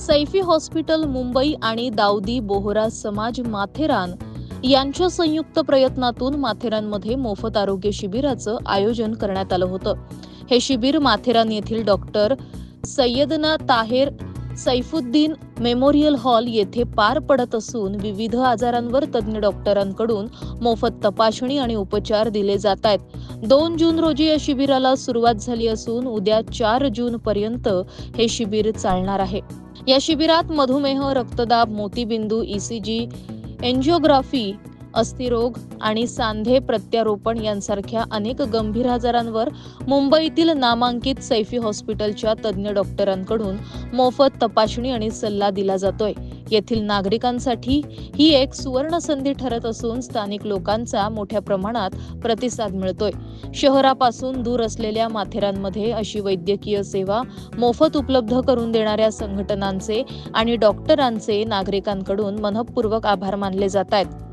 Saifi hospital Mumbai आणि दाऊदी बोहरा समाज माथेरान यांच्या संयुक्त प्रयत्नातून माथेरानमध्ये मोफत आरोग्य शिबिराचं आयोजन करण्यात आलं होतं. हे शिबिर माथेरान येथील doctor Syedna Taher Saifuddin memorial hall येथे पार पडत असून विविध आजारांवर तज्ज्ञ डॉक्टरांकडून मोफत तपासणी आणि उपचार दिले जात आहेत. दोन जून रोजी या शिबिराला सुरुवात झाली असून उद्या चार जून पर्यंत हे शिबिर चालणार आहे. या शिबिरात मधुमेह रक्तदाब मोतीबिंदू ईसीजी एन्जिओग्राफी अस्थिरोग आणि सांधे प्रत्यारोपण यांसारख्या अनेक गंभीर आजारांवर मुंबईतील नामांकित सैफी हॉस्पिटलच्या तज्ज्ञ डॉक्टरांकडून मोफत तपासणी आणि सल्ला दिला जातोय. येथील नागरिकांसाठी ही एक सुवर्ण संधी ठरत असून स्थानिक लोकांचा मोठ्या प्रमाणात प्रतिसाद मिळतोय. शहरापासून दूर असलेल्या माथेरानमध्ये अशी वैद्यकीय सेवा मोफत उपलब्ध करून देणाऱ्या संघटनांचे आणि डॉक्टरांचे नागरिकांकडून मनपूर्वक आभार मानले जात आहेत.